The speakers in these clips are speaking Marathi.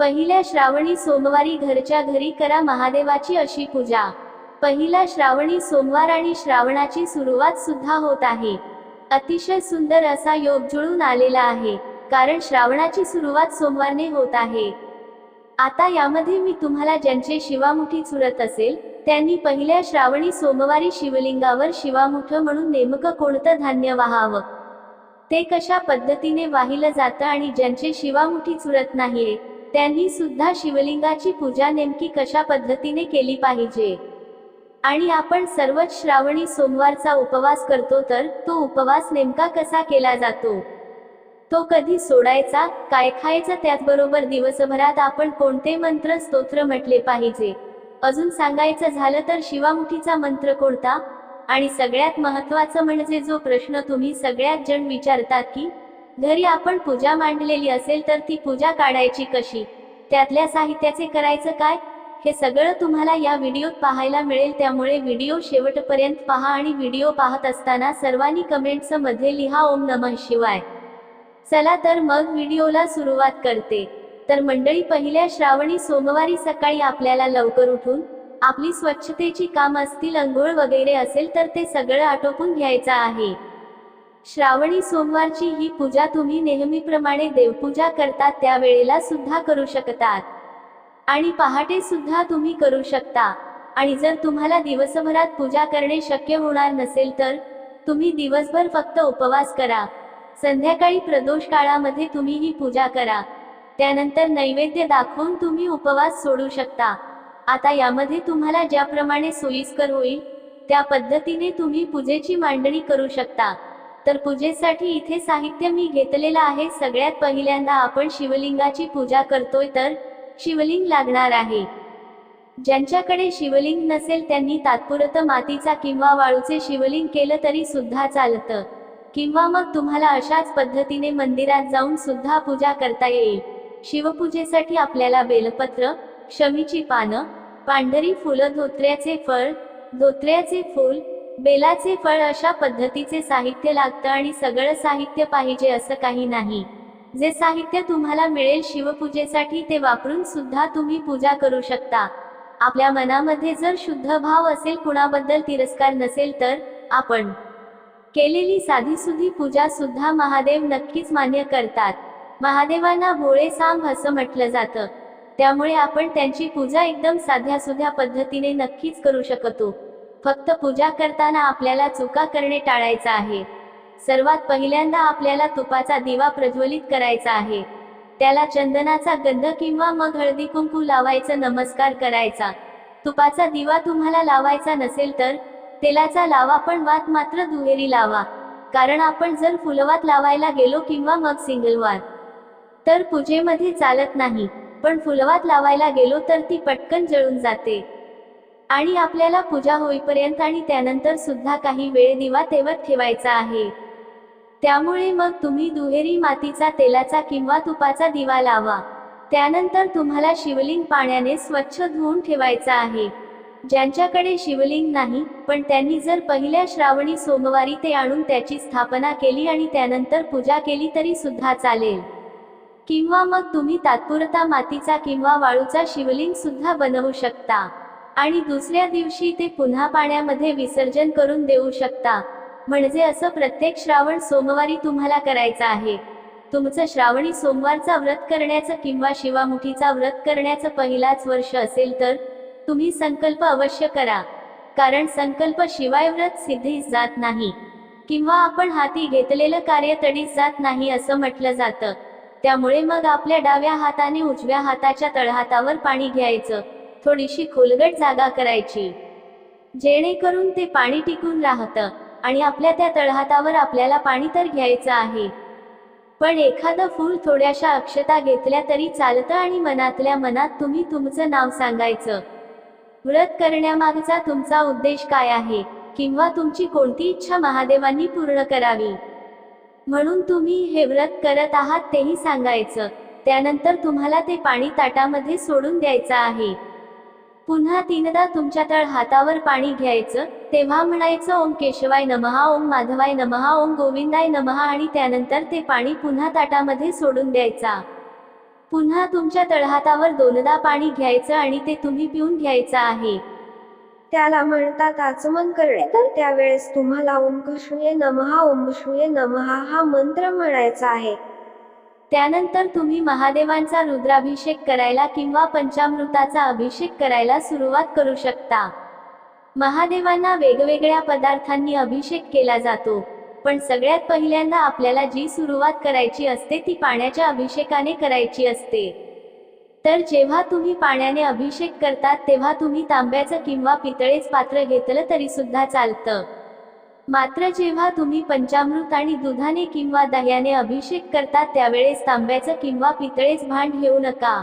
पहिल्या श्रावणी सोमवारी घरच्या घरी करा महादेवाची अशी पूजा. पहिला श्रावणी सोमवार आणि श्रावणाची सुरुवात सुद्धा होत आहे. अतिशय सुंदर असा योग जुळून आलेला आहे कारण श्रावणाची सुरुवात सोमवारने होत आहे. आता यामध्ये मी तुम्हाला ज्यांचे शिवामुठी चुरत असेल त्यांनी पहिल्या श्रावणी सोमवारी शिवलिंगावर शिवामुठ म्हणून नेमकं कोणतं धान्य वाहावं? ते कशा पद्धतीने वाहिलं जातं आणि ज्यांचे शिवामुठी चुरत नाहीये त्यांनी सुद्धा शिवलिंगाची पूजा नेमकी कशा पद्धतीने केली पाहिजे? आणि आपण सर्वच श्रावणी सोमवारचा उपवास करतो तर तो उपवास नेमका कसा केला जातो? तो कधी सोडायचा काय खायचा त्याचबरोबर दिवसभरात आपण कोणते मंत्र स्तोत्र म्हटले पाहिजे? अजून सांगायचं झालं तर शिवामुठीचा मंत्र कोणता? आणि सगळ्यात महत्वाचं म्हणजे जो प्रश्न तुम्ही सगळ्यात जण विचारतात की घरी आपण पूजा मांडलेली असेल तर ती पूजा काढायची कशी? त्यातल्या साहित्याचे करायचं काय? हे सगळं तुम्हाला या व्हिडिओत पाहायला मिळेल. त्यामुळे व्हिडिओ शेवटपर्यंत पहा आणि व्हिडिओ पाहत असताना सर्वांनी कमेंट्समध्ये लिहा ओम नमः शिवाय. चला तर मग व्हिडिओला सुरुवात करते. तर मंडळी पहिल्या श्रावणी सोमवारी सकाळी आपल्याला लवकर उठून आपली स्वच्छतेची काम असतील अंघोळ वगैरे असेल तर ते सगळं आटोपून घ्यायचं आहे. श्रावणी सोमवारची ही पूजा तुम्ही नेहमीप्रमाणे देवपूजा करतात त्यावेळेला सुद्धा करू शकतात. आणि पहाटे सुद्धा तुम्ही करू शकता. आणि जर तुम्हाला दिवसभरात पूजा करणे शक्य होणार नसेल तर तुम्ही दिवसभर फक्त उपवास करा. संध्याकाळी प्रदोष काळामध्ये तुम्ही ही पूजा करा. त्यानंतर नैवेद्य दाखवून तुम्ही उपवास सोडू शकता. आता यामध्ये तुम्हाला ज्याप्रमाणे सोयीस्कर होईल त्या पद्धतीने तुम्ही पूजेची मांडणी करू शकता. तर पूजेसाठी इथे साहित्य मी घेतलेलं आहे. सगळ्यात पहिल्यांदा आपण शिवलिंगाची पूजा करतोय तर शिवलिंग लागणार आहे. ज्यांच्याकडे शिवलिंग नसेल त्यांनी तात्पुरतं मातीचा किंवा वाळूचे शिवलिंग केलं तरी सुद्धा चालतं. किंवा मग तुम्हाला अशाच पद्धतीने मंदिरात जाऊन सुद्धा पूजा करता येईल. शिवपूजेसाठी आपल्याला बेलपत्र शमीची पानं पांढरी फुलं धोत्र्याचे फळ धोत्र्याचे फूल बेलाचे फळ अशा पद्धतीचे साहित्य लागतं आणि सगळं साहित्य पाहिजे असं काही नाही. जे साहित्य तुम्हाला मिळेल शिवपूजेसाठी ते वापरून सुद्धा तुम्ही पूजा करू शकता. आपल्या मनामध्ये जर शुद्ध भाव असेल कुणाबद्दल तिरस्कार नसेल तर आपण केलेली साधीसुधी पूजा सुद्धा महादेव नक्कीच मान्य करतात. महादेवांना भोळे सांब असं म्हटलं जातं. त्यामुळे आपण त्यांची पूजा एकदम साध्या सुध्या पद्धतीने नक्कीच करू शकतो. फक्त पूजा करताना आपल्याला चुका करणे टाळायचं आहे. सर्वात पहिल्यांदा आपल्याला तुपाचा दिवा प्रज्वलित करायचा आहे. त्याला चंदनाचा गंध किंवा मग हळदी कुंकू लावायचं नमस्कार करायचा. तुपाचा दिवा तुम्हाला लावायचा नसेल तर तेलाचा लावा पण वात मात्र दुहेरी लावा. कारण आपण जर फुलवात लावायला गेलो किंवा मग सिंगल वार तर पूजेमध्ये चालत नाही. पण फुलवात लावायला गेलो तर ती पटकन जळून जाते. आणि आपल्याला पूजा होईपर्यंत आणि त्यानंतर सुद्धा काही वेळ दिवा तेवत ठेवायचा आहे. त्यामुळे मग तुम्ही दुहेरी मातीचा तेलाचा किंवा तुपाचा दिवा लावा. त्यानंतर तुम्हाला शिवलिंग पाण्याने स्वच्छ धुवून ठेवायचा आहे. ज्यांच्याकडे शिवलिंग नाही पण त्यांनी जर पहिल्या श्रावणी सोमवारी ते आणून त्याची स्थापना केली आणि त्यानंतर पूजा केली तरी सुद्धा चालेल. किंवा मग तुम्ही तात्पुरता मातीचा किंवा वाळूचा शिवलिंग सुद्धा बनवू शकता. आणि दुसऱ्या दिवशी ते पुन्हा पाण्यामध्ये विसर्जन करून देऊ शकता. म्हणजे असं प्रत्येक श्रावण सोमवारी तुम्हाला करायचं आहे. तुमचं श्रावणी सोमवारचा व्रत करण्याचं किंवा शिवामुठीचा व्रत करण्याचं पहिलाच वर्ष असेल तर तुम्ही संकल्प अवश्य करा. कारण संकल्प शिवाय व्रत सिद्धीस जात नाही. किंवा आपण हाती घेतलेलं कार्य तडीस जात नाही असं म्हटलं जातं. त्यामुळे मग आपल्या डाव्या हाताने उजव्या हाताच्या तळहातावर पाणी घ्यायचं. थोडीशी खोलगट जागा करायची. जेणेकरून ते पाणी टिकून राहतं आणि आपल्या त्या तळहातावर आपल्याला पाणी तर घ्यायचं आहे. पण एखादं फूल थोड्याशा अक्षता घेतल्या तरी चालतं आणि मनातल्या मनात तुम्ही तुमचं नाव सांगायचं. व्रत करण्यामागचा तुमचा उद्देश काय आहे? किंवा तुमची कोणती इच्छा महादेवांनी पूर्ण करावी? म्हणून तुम्ही हे व्रत करत आहात तेही सांगायचं. त्यानंतर तुम्हाला ते पाणी ताटामध्ये सोडून द्यायचं आहे. पुन्हा तीनदा तुमच्या तळ हातावर पाणी घ्यायचं तेव्हा म्हणायचं ओम केशवाय नमहा ओम माधवाय नमहा ओम गोविंदाय नमहा आणि त्यानंतर ते पाणी पुन्हा ताटामध्ये सोडून द्यायचा. पुन्हा तुमच्या तळहातावर दोनदा पाणी घ्यायचं आणि ते तुम्ही पिऊन घ्यायचं आहे. त्याला म्हणतात आचमन करणे तर त्यावेळेस तुम्हाला ओम कृष्णये नमहा ओम कृष्णये नमहा हा मंत्र म्हणायचा आहे. त्यानंतर तुम्ही महादेवांचा रुद्राभिषेक करायला किंवा पंचामृताचा अभिषेक करायला सुरुवात करू शकता. महादेवांना वेगवेगळ्या पदार्थांनी अभिषेक केला जातो पण सगळ्यात पहिल्यांदा आपल्याला जी सुरुवात करायची असते ती पाण्याच्या अभिषेकाने करायची असते. तर जेव्हा तुम्ही पाण्याने अभिषेक करतात तेव्हा तुम्ही तांब्याचं किंवा पितळेच पात्र घेतलं तरी सुद्धा चालतं. मात्र जेव्हा तुम्ही पंचामृत आणि दुधाने किंवा दह्याने अभिषेक करतात त्यावेळेस तांब्याचं किंवा पितळेच भांड घेऊ नका.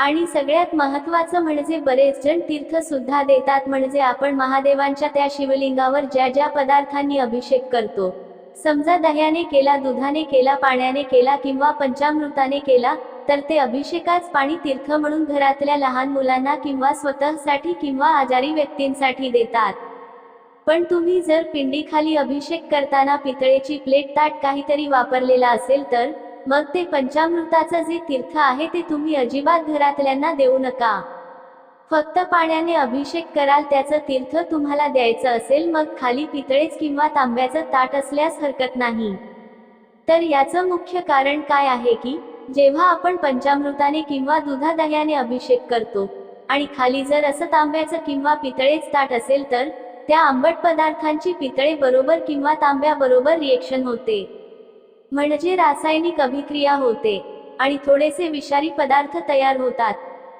आणि सगळ्यात महत्वाचं म्हणजे बरेच जण तीर्थ सुद्धा देतात म्हणजे आपण महादेवांच्या त्या शिवलिंगावर ज्या ज्या पदार्थांनी अभिषेक करतो. समजा दह्याने केला दुधाने केला पाण्याने केला किंवा पंचामृताने केला तर ते अभिषेकाच पाणी तीर्थ म्हणून घरातल्या लहान मुलांना किंवा स्वतःसाठी किंवा आजारी व्यक्तींसाठी देतात. पण तुम्ही जर पिंडीखाली अभिषेक करताना पितळेची प्लेट ताट काहीतरी वापरलेला असेल तर मग ते पंचामृताचं जे तीर्थ आहे ते तुम्ही अजिबात घरातल्यांना देऊ नका. फक्त पाण्याने अभिषेक कराल त्याचं तीर्थ तुम्हाला द्यायचं असेल मग खाली पितळेच किंवा तांब्याचं ताट असल्यास हरकत नाही. तर याचं मुख्य कारण काय आहे की जेव्हा आपण पंचामृताने किंवा दुधादह्याने अभिषेक करतो आणि खाली जर असं तांब्याचं किंवा पितळेच ताट असेल तर त्या आंबट पदार्थांची पितळे बरोबर किंवा तांब्या बरोबर रिएक्शन होते. म्हणजे रासायनिक अभिक्रिया होते आणि थोडेसे विषारी पदार्थ तयार होतात.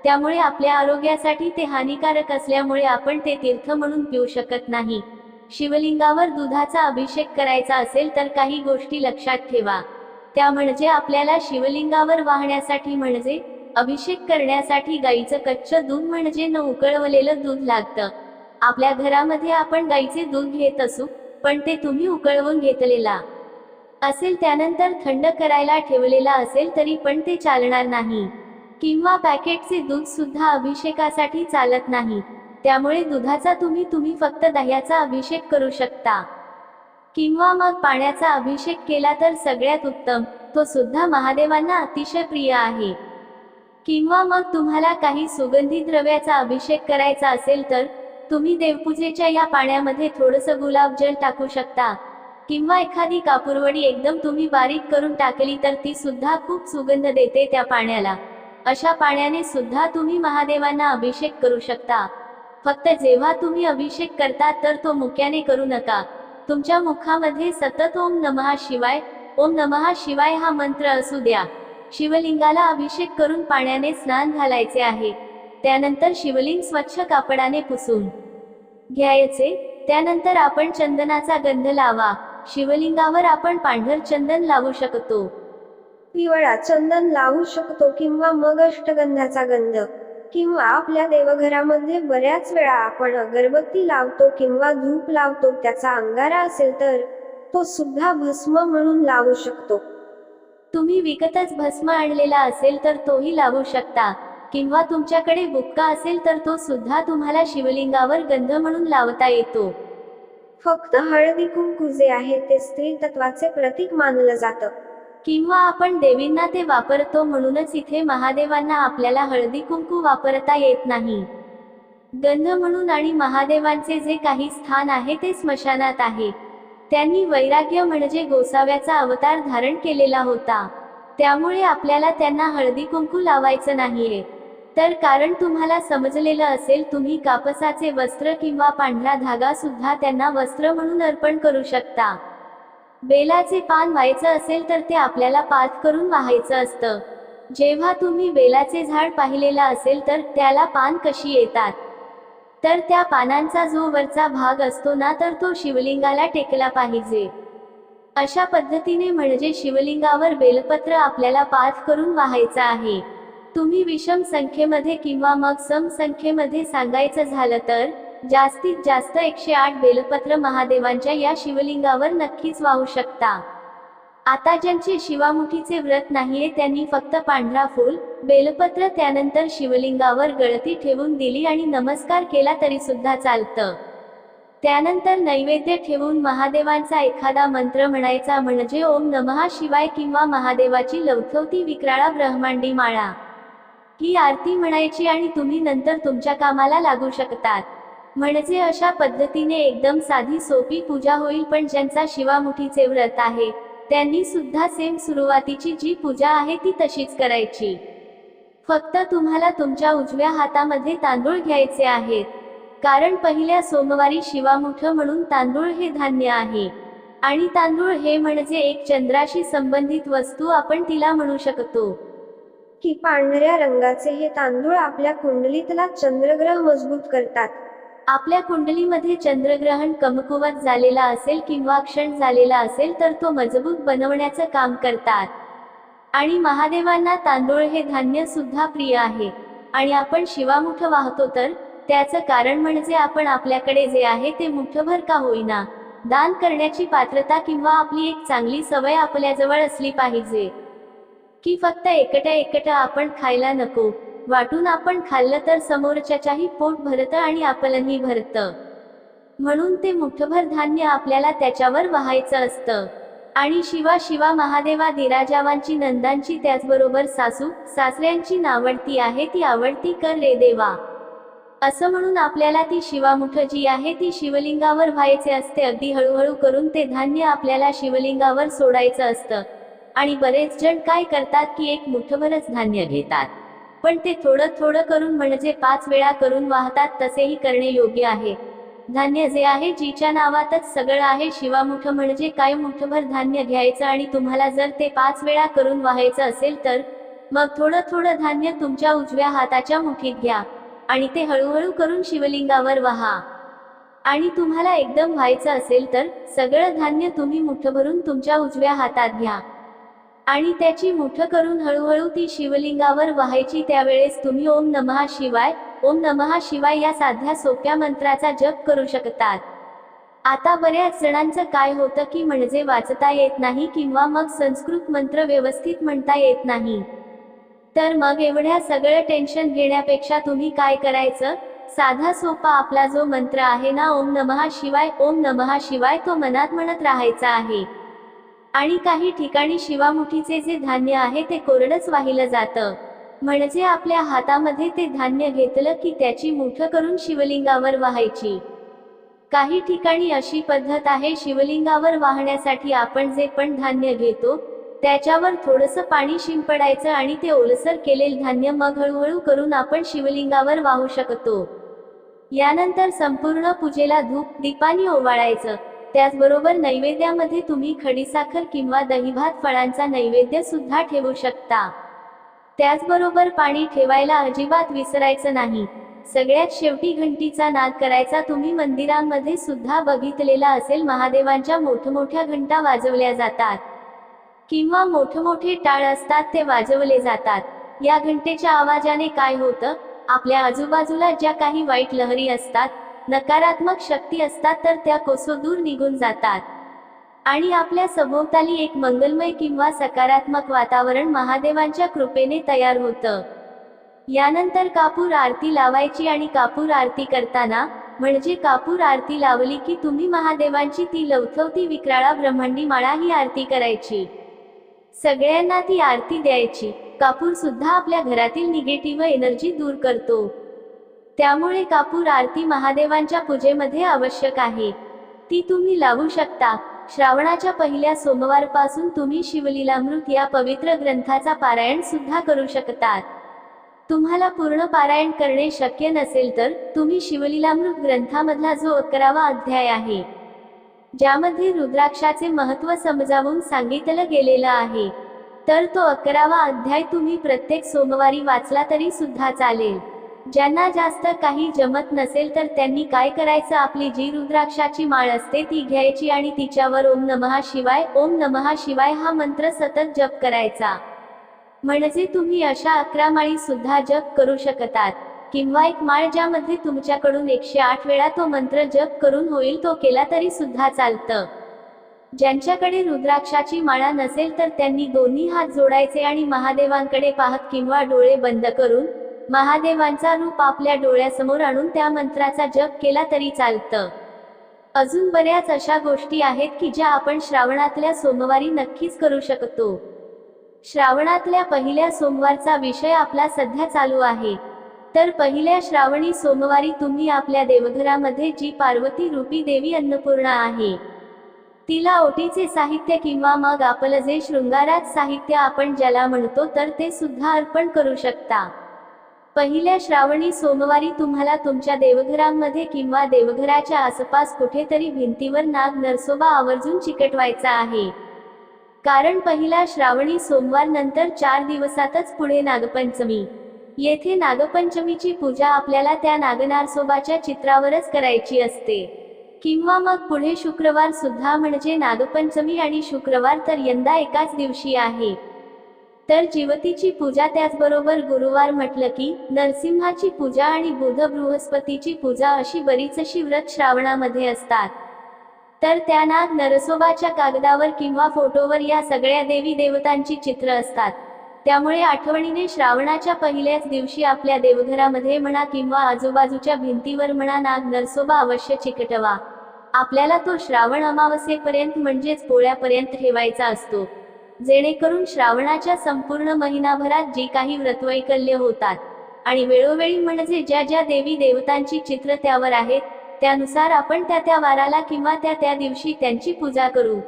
त्यामुळे आपल्या आरोग्यासाठी ते हानिकारक असल्यामुळे आपण ते तीर्थ म्हणून पिऊ शकत नाही. शिवलिंगावर दुधाचा अभिषेक करायचा असेल तर काही गोष्टी लक्षात ठेवा. त्या म्हणजे आपल्याला शिवलिंगावर वाहण्यासाठी म्हणजे अभिषेक करण्यासाठी गाईचं कच्चं दूध म्हणजे न उकळवलेलं दूध लागतं. आपल्या घरामध्ये आपण गाईचे दूध घेत असू पण ते तुम्ही उकळवून घेतलेला असेल त्यानंतर थंड करायला ठेवलेला असेल तरी पण ते चालणार नाही. किंवा पॅकेटचे दूध सुद्धा अभिषेकासाठी चालत नाही. त्यामुळे दुधाचा तुम्ही तुम्ही फक्त दह्याचा अभिषेक करू शकता. किंवा मग पाण्याचा अभिषेक केला तर सगळ्यात उत्तम तो सुद्धा महादेवांना अतिशय प्रिय आहे. किंवा मग तुम्हाला काही सुगंधी द्रव्याचा अभिषेक करायचा असेल तर तुम्ही देवपूजेच्या या पाण्यामध्ये थोडंसं गुलाबजल टाकू शकता. किंवा एखादी कापूरवडी एकदम तुम्ही बारीक करून टाकली तर ती सुद्धा खूप सुगंध देते त्या पाण्याला. अशा पाण्याने सुद्धा तुम्ही महादेवांना अभिषेक करू शकता. फक्त जेव्हा तुम्ही अभिषेक करता तर तो मुक्याने करू नका. तुमच्या मुखामध्ये सतत ओम नमहा शिवाय ओम नमहा शिवाय हा मंत्र असू द्या. शिवलिंगाला अभिषेक करून पाण्याने स्नान घालायचे आहे. त्यानंतर शिवलिंग स्वच्छ कापडाने पुसून घ्यायचे. त्यानंतर आपण चंदनाचा गंध लावा. शिवलिंगावर आपण पांढर चंदन लावू शकतो. पिवळा चंदन लावू शकतो किंवा मग अष्टगंधाचा गंध किंवा आपल्या देवघरामध्ये बऱ्याच वेळा आपण अगरबत्ती लावतो किंवा धूप लावतो त्याचा अंगारा असेल तर तो सुद्धा भस्म म्हणून लावू शकतो. तुम्ही विकतच भस्म आणलेला असेल तर तोही लावू शकता. किंवा तुमच्याकडे बुक्का असेल तर तो सुद्धा तुम्हाला शिवलिंगावर गंध म्हणून लावता येतो. फक्त हळदी कुंकू जे आहे ते स्त्री तत्वाचे प्रतीक मानलं जातं. किंवा आपण देवींना ते वापरतो म्हणूनच इथे महादेवांना आपल्याला हळदी कुंकू वापरता येत नाही. गंध म्हणून आणि महादेवांचे जे काही स्थान आहे ते स्मशानात आहे. त्यांनी वैराग्य म्हणजे गोसाव्याचा अवतार धारण केलेला होता. त्यामुळे आपल्याला त्यांना हळदी कुंकू लावायचं नाहीये. तर कारण तुम्हाला समजलेलं असेल तुम्ही कापसाचे वस्त्र किंवा पांढरा धागा सुद्धा त्यांना वस्त्र म्हणून अर्पण करू शकता. बेलाचे पान व्हायचं असेल तर ते आपल्याला पात करून वाहायचं असतं. जेव्हा तुम्ही बेलाचे झाड पाहिलेलं असेल तर त्याला पान कशी येतात? तर त्या पानांचा जो वरचा भाग असतो ना तर तो शिवलिंगाला टेकला पाहिजे. अशा पद्धतीने म्हणजे शिवलिंगावर बेलपत्र आपल्याला पाठ करून वाहायचं आहे. तुम्ही विषम संख्येमध्ये किंवा मग सम संख्येमध्ये सांगायचं झालं तर जास्तीत जास्त एकशे आठ बेलपत्र महादेवांच्या या शिवलिंगावर नक्कीच वाहू शकता. आता ज्यांचे शिवामुठीचे व्रत नाहीये त्यांनी फक्त पांढरा फूल बेलपत्र त्यानंतर शिवलिंगावर गळती ठेवून दिली आणि नमस्कार केला तरी सुद्धा चालतं. त्यानंतर नैवेद्य ठेवून महादेवांचा एखादा मंत्र म्हणायचा म्हणजे ओम नमः शिवाय किंवा महादेवाची लवथवती विक्राळा ब्रह्मांडी माळा. ही आरती म्हणायची आणि तुम्ही नंतर तुमच्या कामाला लागू शकतात. म्हणजे अशा पद्धतीने एकदम साधी सोपी पूजा होईल पण ज्यांचा शिवामुठीचे व्रत आहे त्यांनी सुद्धा सेम सुरुवातीची जी पूजा आहे ती तशीच करायची. फक्त तुम्हाला तुमच्या उजव्या हातामध्ये तांदूळ घ्यायचे आहेत. कारण पहिल्या सोमवारी शिवामुठ म्हणून तांदूळ हे धान्य आहे. आणि तांदूळ हे म्हणजे एक चंद्राशी संबंधित वस्तू आपण तिला म्हणू शकतो. की पांढऱ्या रंगाचे हे तांदूळ आपल्या कुंडलीतला चंद्रग्रह मजबूत करतात. आपल्या कुंडलीमध्ये चंद्रग्रहण कमकुवत झालेला असेल किंवा क्षण झालेला असेल तर तो मजबूत बनवण्याचं काम करतात. आणि महादेवांना तांदूळ हे धान्य सुद्धा प्रिय आहे. आणि आपण शिवामुठ वाहतो तर त्याचं कारण म्हणजे आपण आपल्याकडे जे आहे ते मुठभर का होईना. दान करण्याची पात्रता किंवा आपली एक चांगली सवय आपल्याजवळ असली पाहिजे. की फक्त एकटं एकटं आपण खायला नको. वाटून आपण खाल्लं तर समोरच्याच्याही पोट भरतं आणि आपलंही भरतं. म्हणून ते मुठभर धान्य आपल्याला त्याच्यावर व्हायचं असतं. आणि शिवा शिवा महादेवा दिराजावांची नंदांची त्याचबरोबर सासू सासऱ्यांची नावडती आहे ती आवडती कर रे देवा. असं म्हणून आपल्याला ती शिवामुठ जी आहे ती शिवलिंगावर व्हायचे असते अगदी हळूहळू करून ते धान्य आपल्याला शिवलिंगावर सोडायचं असतं. आणि बरेच जण काय करतात की एक मुठभरच धान्य घेतात. पण ते थोडं थोडं करून म्हणजे पाच वेळा करून वाहतात तसेही करणे योग्य आहे. धान्य जे आहे जिच्या नावातच सगळं आहे शिवामुठ म्हणजे काय मुठभर धान्य घ्यायचं आणि तुम्हाला जर ते पाच वेळा करून वाहायचं असेल तर मग थोडं थोडं धान्य तुमच्या उजव्या हाताच्या मुठीत घ्या आणि ते हळूहळू करून शिवलिंगावर वाहा. आणि तुम्हाला एकदम व्हायचं असेल तर सगळं धान्य तुम्ही मुठ भरून तुमच्या उजव्या हातात घ्या. आणि त्याची मुठ करून हळूहळू ती शिवलिंगावर व्हायची त्यावेळेस तुम्ही ओम नमः शिवाय ओम नमः शिवाय या साध्या सोप्या मंत्राचा जप करू शकतात. आता बऱ्याच जणांचं काय होतं की म्हणजे वाचता येत नाही किंवा मग संस्कृत मंत्र व्यवस्थित म्हणता येत नाही. तर मग एवढ्या सगळं टेन्शन घेण्यापेक्षा तुम्ही काय करायचं? साधा सोपा आपला जो मंत्र आहे ना ओम नमः शिवाय ओम नमः शिवाय तो मनात म्हणत राहायचा आहे. आणि काही ठिकाणी शिवामुठीचे जे धान्य आहे ते कोरडच वाहिलं जातं. म्हणजे आपल्या हातामध्ये ते धान्य घेतलं की त्याची मुठ करून शिवलिंगावर वाहायची. काही ठिकाणी अशी पद्धत आहे शिवलिंगावर वाहण्यासाठी आपण जे पण धान्य घेतो त्याच्यावर थोडंसं पाणी शिंपडायचं आणि ते ओलसर केलेलं धान्य मग हळूहळू करून आपण शिवलिंगावर वाहू शकतो. यानंतर संपूर्ण पूजेला धूप दीपानी ओवाळायचं. त्याचबरोबर नैवेद्यामध्ये तुम्ही खडीसाखर किंवा दहीभात फळांचा नैवेद्य सुद्धा ठेवू शकता. त्याचबरोबर पाणी ठेवायला अजिबात विसरायचं नाही. सगळ्यात शेवटी घंटीचा नाद करायचा तुम्ही मंदिरांमध्ये सुद्धा बघितलेला असेल महादेवांच्या मोठमोठ्या घंटा वाजवल्या जातात. किंवा मोठमोठे टाळ असतात ते वाजवले जातात. या घंटेच्या आवाजाने काय होतं? आपल्या आजूबाजूला ज्या काही वाईट लहरी असतात नकारात्मक शक्ती असतात तर त्या कोसो दूर निघून जातात. आणि आपल्या सभोवताली एक मंगलमय किंवा सकारात्मक वातावरण महादेवांच्या कृपेने तयार होतं. यानंतर कापूर आरती लावायची आणि कापूर आरती करताना म्हणजे कापूर आरती लावली की तुम्ही महादेवांची ती लवथवती विक्राळा ब्रह्मांडी माळा ही आरती करायची. सगळ्यांना ती आरती द्यायची. कापूर सुद्धा आपल्या घरातील निगेटिव्ह एनर्जी दूर करतो. त्यामुळे कापूर आरती महादेवांच्या पूजेमध्ये आवश्यक आहे. ती तुम्ही लावू शकता. श्रावणाच्या पहिल्या सोमवारपासून तुम्ही शिवलीलामृत या पवित्र ग्रंथाचा पारायण सुद्धा करू शकतात. तुम्हाला पूर्ण पारायण करणे शक्य नसेल तर तुम्ही शिवलीलामृत ग्रंथामधला जो अकरावा अध्याय आहे ज्यामध्ये रुद्राक्षाचे महत्त्व समजावून सांगितलं गेलेलं आहे तर तो अकरावा अध्याय तुम्ही प्रत्येक सोमवारी वाचला तरी सुद्धा चालेल. ज्यांना जास्त काही जमत नसेल तर त्यांनी काय करायचं? आपली जी रुद्राक्षाची माळ असते ती घ्यायची आणि तिच्यावर ओम नमहा शिवाय ओम नमहा शिवाय हा मंत्र सतत जप करायचा. म्हणजे तुम्ही अशा अकरा माळी सुद्धा जप करू शकतात. किंवा एक माळ ज्यामध्ये तुमच्याकडून एकशे आठ वेळा तो मंत्र जप करून होईल तो केला तरी सुद्धा चालतं. ज्यांच्याकडे रुद्राक्षाची माळा नसेल तर त्यांनी दोन्ही हात जोडायचे आणि महादेवांकडे पाहत किंवा डोळे बंद करून महादेवांचा रूप आपल्या डोळ्यासमोर आणून त्या मंत्राचा जप केला तरी चालतं. अजून बऱ्याच अशा गोष्टी आहेत की ज्या आपण श्रावणातल्या सोमवारी नक्कीच करू शकतो. श्रावणातल्या पहिल्या सोमवारचा विषय आपला सध्या चालू आहे. तर पहिल्या श्रावणी सोमवारी तुम्ही आपल्या देवघरामध्ये जी पार्वती रूपी देवी अन्नपूर्णा आहे. तिला ओटीचे साहित्य किंवा मग आपलं जे शृंगारात साहित्य आपण ज्याला म्हणतो तर ते सुद्धा अर्पण करू शकता. पहिल्या श्रावणी सोमवारी तुम्हाला तुमच्या देवघरांमध्ये किंवा देवघराच्या आसपास कुठेतरी भिंतीवर नाग नरसोबा आवर्जून चिकटवायचा आहे. कारण पहिला श्रावणी सोमवार नंतर चार दिवसातच पुढे नागपंचमी. येथे नागपंचमीची पूजा आपल्याला त्या नागनारसोबाच्या चित्रावरच करायची असते. किंवा मग पुढे शुक्रवार सुद्धा म्हणजे नागपंचमी आणि शुक्रवार तर यंदा एकाच दिवशी आहे. तर जीवतीची पूजा त्याचबरोबर गुरुवार म्हटलं की नरसिंहाची पूजा आणि बुध बृहस्पतीची पूजा अशी बरीच अशी व्रत श्रावणामध्ये असतात. तर त्या नाग नरसोबाच्या कागदावर किंवा फोटोवर या सगळ्या देवी देवतांची चित्र असतात. त्यामुळे आठवणीने श्रावणाच्या पहिल्याच दिवशी आपल्या देवघरामध्ये म्हणा किंवा आजूबाजूच्या भिंतीवर म्हणा नाग नरसोबा अवश्य चिकटवा. आपल्याला तो श्रावण अमावस्येपर्यंत म्हणजेच पोळ्यापर्यंत ठेवायचा असतो. जेणेकरून श्रावणाच्या संपूर्ण महिनाभरात जी काही व्रतवैकल्य होतात आणि वेळोवेळी म्हणजे ज्या ज्या देवी देवतांची चित्र त्यावर आहेत त्यानुसार आपण त्या त्या वाराला किंवा त्या त्या दिवशी त्यांची पूजा करू.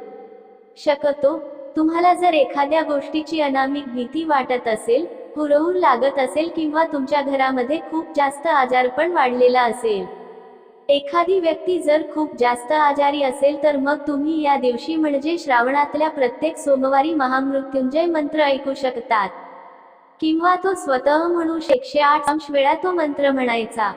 शकतो तुम्हाला जर एखाद्या गोष्टीची अनामिक भीती वाटत असेल हुरहुर लागत असेल किंवा तुमच्या घरामध्ये खूप जास्त आजारपण वाढलेला असेल एखादी व्यक्ती जर खूप जास्त आजारी असेल तर मग तुम्ही या दिवशी म्हणजे श्रावणातल्या प्रत्येक सोमवारी महामृत्युंजय मंत्र ऐकू शकतात. किंवा तो स्वतः म्हणू एकशे आठ अंश वेळा तो मंत्र म्हणायचा.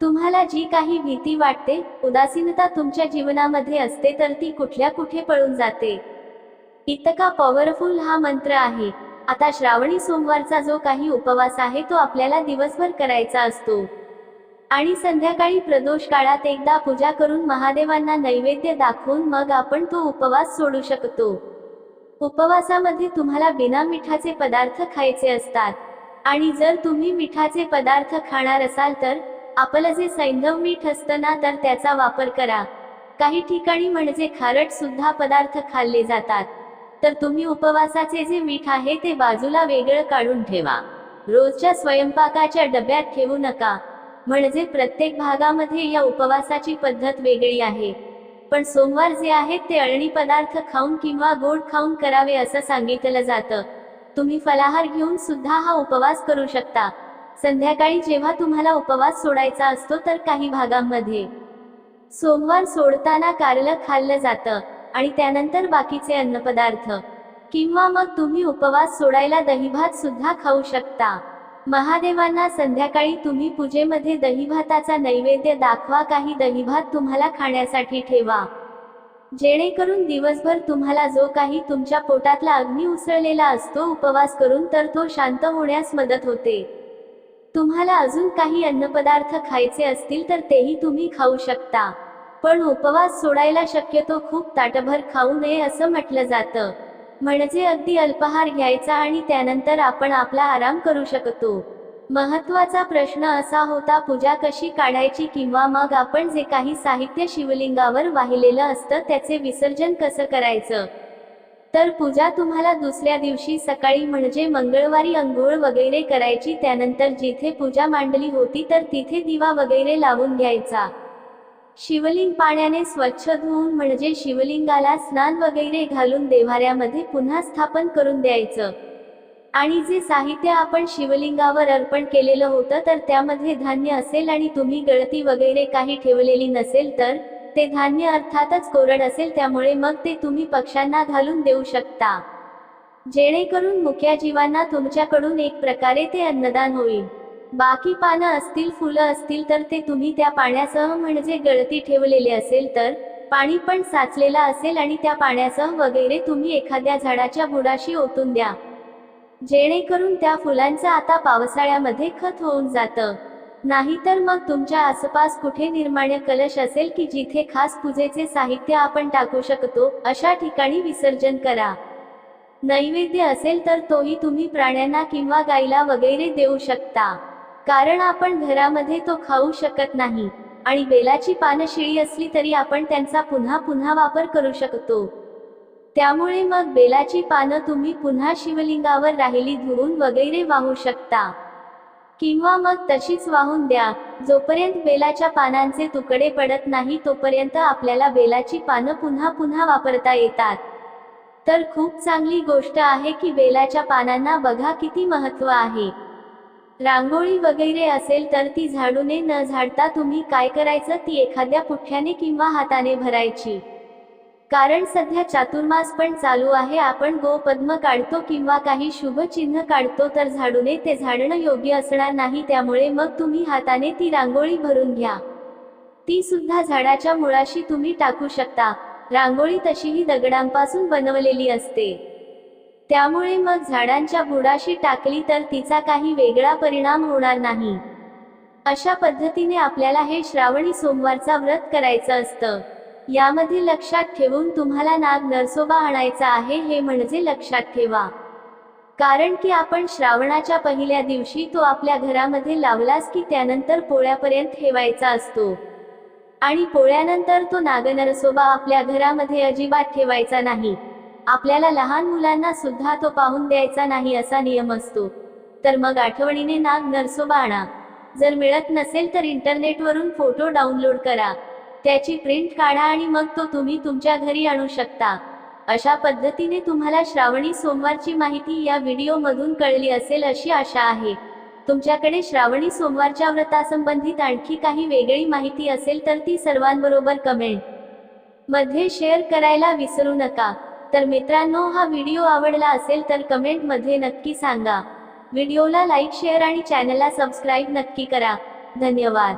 तुम्हाला जी काही भीती वाटते उदासीनता तुमच्या जीवनामध्ये असते तर ती कुठल्या कुठे पळून जाते? इतका पॉवरफुल हा मंत्र आहे. आता श्रावणी सोमवारचा जो काही उपवास आहे तो आपल्याला दिवसभर करायचा असतो. आणि संध्याकाळी प्रदोष काळात एकदा पूजा करून महादेवांना नैवेद्य दाखवून मग आपण तो उपवास सोडू शकतो. उपवासामध्ये तुम्हाला बिना मिठाचे पदार्थ खायचे असतात. आणि जर तुम्ही मिठाचे पदार्थ खाणार असाल तर आपलं जे सैंधव मीठ असतं ना तर त्याचा वापर करा. काही ठिकाणी म्हणजे खारट सुद्धा पदार्थ खाल्ले जातात. तर तुम्ही उपवासाचे जे मीठ आहे ते बाजूला वेगळं काढून ठेवा. रोजच्या स्वयंपाकाच्या डब्यात ठेवू नका. म्हणजे प्रत्येक भागामध्ये या उपवासाची पद्धत वेगळी आहे. पण सोमवार जे आहेत ते अळणी पदार्थ खाऊन किंवा गोड खाऊन करावे असं सांगितलं जातं. तुम्ही फलाहार घेऊन सुद्धा हा उपवास करू शकता. संध्याकाळी जेव्हा तुम्हाला उपवास सोडायचा असतो तर काही भागांमध्ये. सोमवार सोडताना कारलं खाल्लं जातं आणि त्यानंतर बाकीचे अन्नपदार्थ. किंवा मग तुम्ही उपवास सोडायला दहीभात सुद्धा खाऊ शकता. महादेवांना संध्याकाळी तुम्ही पूजेमध्ये दहीभाताचा नैवेद्य दाखवा काही दहीभात तुम्हाला खाण्यासाठी ठेवा. जेणेकरून दिवसभर तुम्हाला जो काही तुमच्या पोटातला अग्नी उसळलेला असतो उपवास करून तर तो शांत होण्यास मदत होते. तुम्हाला अजून काही अन्नपदार्थ खायचे असतील तर तेही तुम्ही खाऊ शकता. पण उपवास सोडायला शक्यतो खूप ताटभर खाऊ नये असं म्हटलं जातं. म्हणजे अगदी अल्पाहार घ्यायचा आणि त्यानंतर आपण आपला आराम करू शकतो. महत्त्वाचा प्रश्न असा होता पूजा कशी काढायची किंवा मग आपण जे काही साहित्य शिवलिंगावर वाहिलेलं असतं त्याचे विसर्जन कसं करायचं? तर पूजा तुम्हाला दुसऱ्या दिवशी सकाळी म्हणजे मंगळवारी अंघोळ वगैरे करायची त्यानंतर जिथे पूजा मांडली होती तर तिथे दिवा वगैरे लावून घ्यायचा. शिवलिंग पाण्याने स्वच्छ धुवून म्हणजे शिवलिंगाला स्नान वगैरे घालून देवाऱ्यामध्ये पुन्हा स्थापन करून द्यायचं. आणि जे साहित्य आपण शिवलिंगावर अर्पण केलेलं होतं तर त्यामध्ये धान्य असेल आणि तुम्ही गळती वगैरे काही ठेवलेली नसेल तर ते धान्य अर्थातच कोरड असेल त्यामुळे मग ते तुम्ही पक्ष्यांना घालून देऊ शकता. जेणेकरून मुख्या जीवांना तुमच्याकडून एक प्रकारे ते अन्नदान होईल. बाकी पानं असतील फुलं असतील तर ते तुम्ही त्या पाण्यासह म्हणजे गळती ठेवलेले असेल तर पाणी पण साचलेलं असेल आणि त्या पाण्यासह वगैरे तुम्ही एखाद्या झाडाच्या बुडाशी ओतून द्या. जेणेकरून त्या फुलांचं आता पावसाळ्यामध्ये खत होऊन जातं. नाहीतर मग तुमच्या आसपास कुठे निर्माण्य कलश असेल की जिथे खास पूजेचे साहित्य आपण टाकू शकतो अशा ठिकाणी विसर्जन करा. नैवेद्य असेल तर तोही तुम्ही प्राण्यांना किंवा गायीला वगैरे देऊ शकता. कारण आपण घरामध्ये तो खाऊ शकत नाही. आणि बेलाची पानं शिळी असली तरी आपण त्यांचा पुन्हा पुन्हा वापर करू शकतो. त्यामुळे मग बेलाची पानं तुम्ही पुन्हा शिवलिंगावर राहिली धुवून वगैरे वाहू शकता. किंवा मग तशीच वाहून द्या. जोपर्यंत बेलाच्या पानांचे तुकडे पडत नाही तोपर्यंत आपल्याला बेलाची पानं पुन्हा पुन्हा वापरता येतात. तर खूप चांगली गोष्ट आहे की बेलाच्या पानांना बघा किती महत्त्व आहे. रांगोळी वगैरे असेल तर ती झाडूने न झाडता तुम्ही काय करायचं ती एखाद्या पुठ्याने किंवा हाताने भरायची. कारण सध्या चातुर्मास पण चालू आहे आपण गोपद्म काढतो किंवा काही शुभ चिन्ह काढतो तर झाडूने ते झाडणं योग्य असणार नाही त्यामुळे मग तुम्ही हाताने ती रांगोळी भरून घ्या. ती सुद्धा झाडाच्या मुळाशी तुम्ही टाकू शकता. रांगोळी तशीही दगडांपासून बनवलेली असते. त्यामुळे मग झाडांच्या बुडाशी टाकली तर तिचा काही वेगळा परिणाम होणार नाही. अशा पद्धतीने आपल्याला हे श्रावणी सोमवारचा व्रत करायचं असतं. यामध्ये लक्षात ठेवून तुम्हाला नाग नरसोबा आणायचा आहे हे म्हणजे लक्षात ठेवा. कारण की आपण श्रावणाच्या पहिल्या दिवशी तो आपल्या घरामध्ये लावलास की त्यानंतर पोळ्यापर्यंत ठेवायचा असतो. आणि पोळ्यानंतर तो नागनरसोबा आपल्या घरामध्ये अजिबात ठेवायचा नाही. आपल्याला लहान मुलांना सुद्धा तो पाहून द्यायचा नाही असा नियम असतो. तर मग आठवणीने नाग नरसोबा आणा. जर मिळत नसेल तर इंटरनेटवरून फोटो डाउनलोड करा. त्याची प्रिंट काढा आणि मग तो तुम्ही तुमच्या घरी आणू शकता. अशा पद्धतीने तुम्हाला श्रावणी सोमवारची माहिती या व्हिडिओमधून कळली असेल अशी आशा आहे. तुमच्याकडे श्रावणी सोमवारच्या व्रतासंबंधित आणखी काही वेगळी माहिती असेल तर ती सर्वांबरोबर कमेंटमध्ये शेअर करायला विसरू नका. तर मित्रांनो हा व्हिडिओ आवडला असेल तर कमेंटमध्ये नक्की सांगा. व्हिडिओला लाईक शेअर आणि चॅनलला सबस्क्राईब नक्की करा. धन्यवाद.